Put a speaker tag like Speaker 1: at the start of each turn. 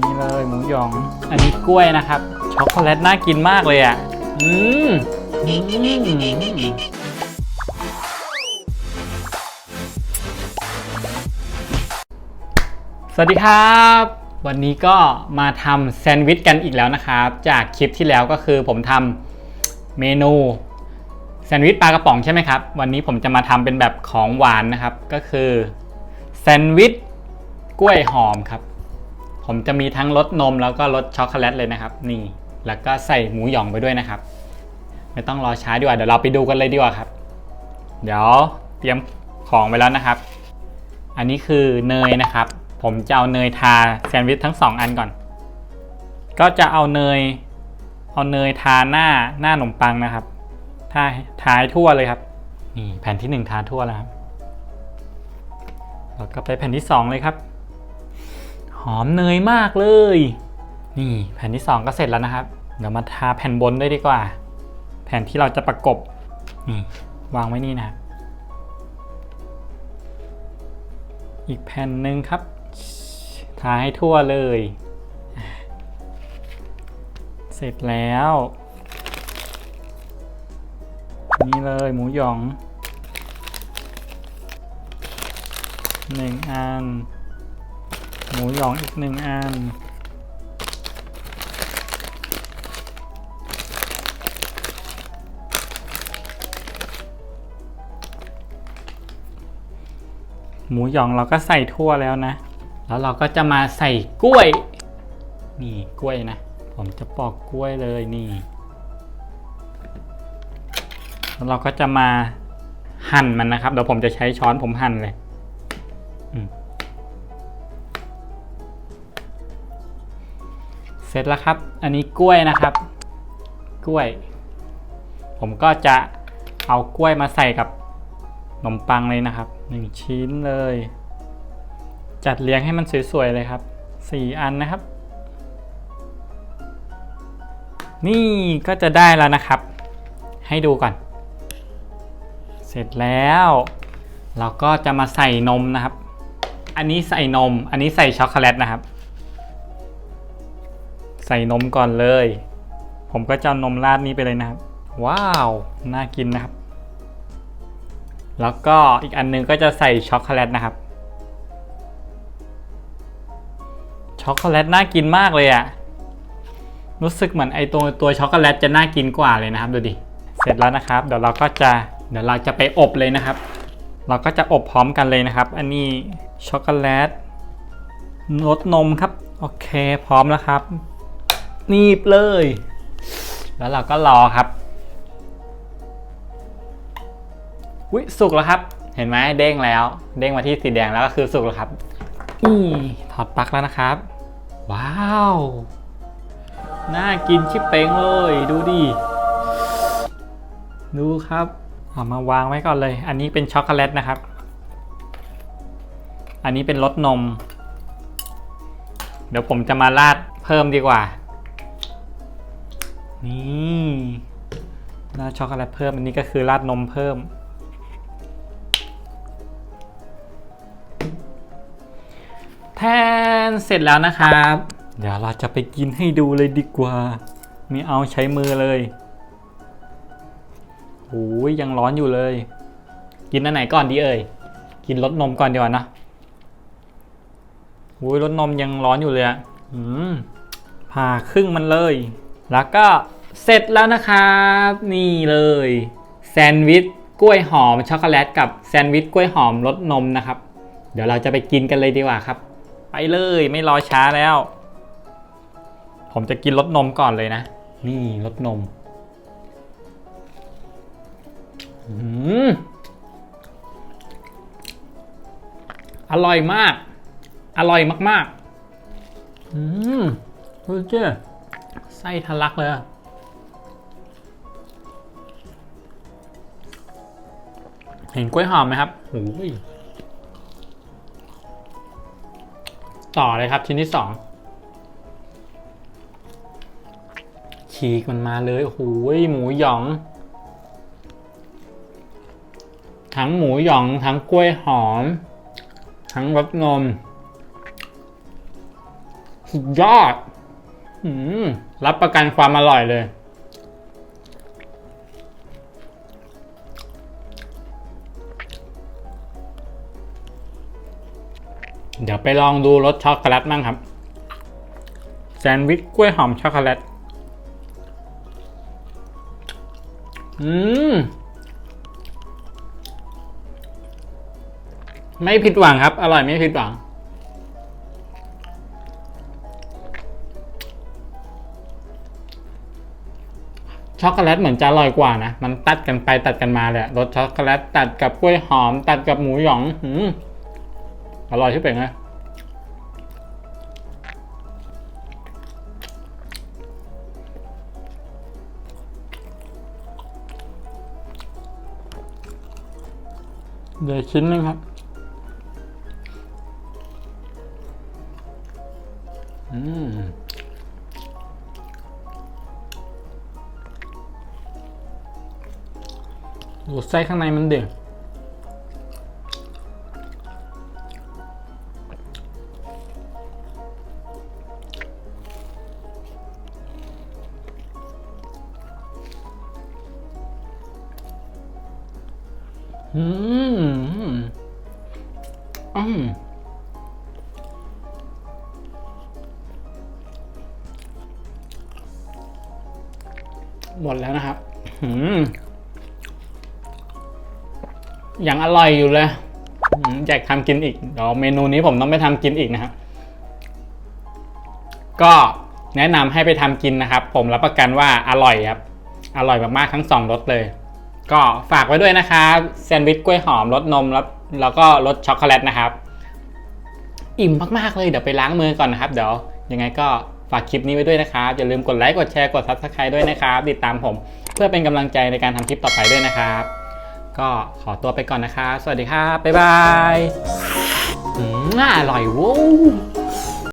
Speaker 1: นี่เลยหมูหยอง อันนี้กล้วยนะครับ ช็อกโกแลตน่ากินมากเลยอะ อืมอืมสวัสดีครับ วันนี้ก็มาทำแซนด์วิชกันอีกแล้วนะครับ จากคลิปที่แล้วก็คือผมทำเมนูแซนด์วิชปลากระป๋องใช่ไหมครับ วันนี้ผมจะมาทำเป็นแบบของหวานนะครับ ก็คือแซนด์วิชกล้วยหอมครับ ผมจะมีทั้งรสนมแล้วก็รสช็อกโกแลตเลยนะครับ นี่ แล้วก็ใส่หมูหยองไปด้วยนะครับ ไม่ต้องรอช้าดีกว่า เดี๋ยวเราไปดูกันเลยดีกว่าครับ เดี๋ยวเตรียมของไปแล้วนะครับ อันนี้คือเนยนะครับ ผมจะเอาเนยทาแซนด์วิชทั้งสองอันก่อน ก็จะเอาเนย เอาเนยทาหน้าหน้าขนมปังนะครับทาทาทั่วเลยครับ นี่แผ่นที่หนึ่งทาทั่วแล้วครับแล้วก็ไปแผ่นที่สองเลยครับ หอมเนยมากเลย นี่แผ่นที่ 2 ก็เสร็จแล้วนะครับ เดี๋ยวมาทาแผ่นบนด้วยดีกว่า แผ่นที่เราจะประกบนี่วางไว้นี่นะอีกแผ่นหนึ่งครับ ทาให้ทั่วเลย เสร็จแล้ว นี่เลยหมูหยองหนึ่งอัน หมูหยองอีกหนึ่งอัน หมูหยองเราก็ใส่ทั่วแล้วนะ แล้วเราก็จะมาใส่กล้วย นี่กล้วยนะ ผมจะปอกกล้วยเลยนี่ แล้วเราก็จะมาหั่นมันนะครับ เดี๋ยวผมจะใช้ช้อนผมหั่นเลย เสร็จแล้วครับ อันนี้กล้วยนะครับ กล้วย ผมก็จะเอากล้วยมาใส่กับขนมปังเลยนะครับหนึ่งชิ้นเลย จัดเรียงให้มันสวยๆเลยครับสี่อันนะครับ นี่ก็จะได้แล้วนะครับ ให้ดูก่อน เสร็จแล้ว เราก็จะมาใส่นมนะครับ อันนี้ใส่นม อันนี้ใส่ช็อกโกแลตนะครับ ใส่นมก่อนเลย ผมก็จะนมราดนี้ไปเลยนะครับ ว้าว น่ากินนะครับ แล้วก็อีกอันนึงก็จะใส่ช็อกโกแลตนะครับ ช็อกโกแลตน่ากินมากเลยอะรู้สึกเหมือนไอตัวตัวช็อกโกแลตจะน่ากินกว่าเลยนะครับดูดิ เสร็จแล้วนะครับ เดี๋ยวเราก็จะเดี๋ยวเราจะไปอบเลยนะครับ เราก็จะอบพร้อมกันเลยนะครับ อันนี้ช็อกโกแลตรสนมครับ โอเค พร้อมแล้วครับ นีบเลย แล้วเราก็รอครับอุ้ยสุกแล้วครับ เห็นไหมเด้งแล้ว เด้งมาที่สีแดงแล้วก็คือสุกแล้วครับนี่ถอดปลั๊กแล้วนะครับ ว้าวน่ากินชิบเป้งเลย ดูดิดูครับเอามาวางไว้ก่อนเลย อันนี้เป็นช็อกโกแลตนะครับ อันนี้เป็นรสนม เดี๋ยวผมจะมาราดเพิ่มดีกว่า นี่ราดช็อกโกแลตเพิ่ม อันนี้ก็คือราดนมเพิ่ม แทนเสร็จแล้วนะครับ เดี๋ยวเราจะไปกินให้ดูเลยดีกว่าไม่เอาใช้มือเลยโอ้ยยังร้อนอยู่เลย กินอันไหนก่อนดีเอ่ย กินรสนมก่อนดีกว่านะโอ้ยรสนมยังร้อนอยู่เลยอะอืมผ่าครึ่งมันเลย แล้วก็ เสร็จแล้วนะครับ นี่เลยแซนด์วิชกล้วยหอมช็อกโกแลตกับแซนด์วิชกล้วยหอมรสนมนะครับ เดี๋ยวเราจะไปกินกันเลยดีกว่าครับ ไปเลยไม่รอช้าแล้ว ผมจะกินรสนมก่อนเลยนะ นี่รสนมอืมอร่อยมาก อร่อยมากๆ อืมเจ้ไส้ทะลักเลย เห็นกล้วยหอมไหมครับโอ้ยต่อเลยครับชิ้นที่สองฉีกมันมาเลยโอ้โหมูหยอง ทั้งหมูหยอง ทั้งกล้วยหอม ทั้งรสนม สุดยอดอรับประกันความอร่อยเลย เดี๋ยวไปลองดูรสช็อกโกแลตบ้างครับ แซนด์วิชกล้วยหอมช็อกโกแลต อืม ไม่ผิดหวังครับ อร่อยไม่ผิดหวัง ช็อกโกแลตเหมือนจะอร่อยกว่านะ มันตัดกันไปตัดกันมาเลยอะรสช็อกโกแลตตัดกับกล้วยหอม ตัดกับหมูหยองอืม อร่อยที่เป็นไงเดี๋ยวชิ้นนึงครับ อืม ดูไส้ข้างในมันเด่น อืมอืมหมดแล้วนะครับอืมยังอร่อยอยู่เลยอืมอยากทำกินอีกเดี๋ยวเมนูนี้ผมต้องไปทำกินอีกนะครับ ก็แนะนำให้ไปทำกินนะครับ ผมรับประกันว่าอร่อยครับ อร่อยมากๆทั้งสองรสเลย ก็ฝากไว้ด้วยนะครับแซนด์วิชกล้วยหอมรสนมแล้วแล้วก็รสช็อกโกแลตนะครับ อิ่มมากๆเลยเดี๋ยวไปล้างมือก่อนนะครับ เดี๋ยวยังไงก็ฝากคลิปนี้ไว้ด้วยนะครับ อย่าลืมกดไลค์กดแชร์กด subscribe ด้วยนะครับ ติดตามผม เพื่อเป็นกำลังใจในการทำคลิปต่อไปด้วยนะครับ ก็ขอตัวไปก่อนนะครับ สวัสดีครับบ๊ายบายอืมอร่อยโว้ว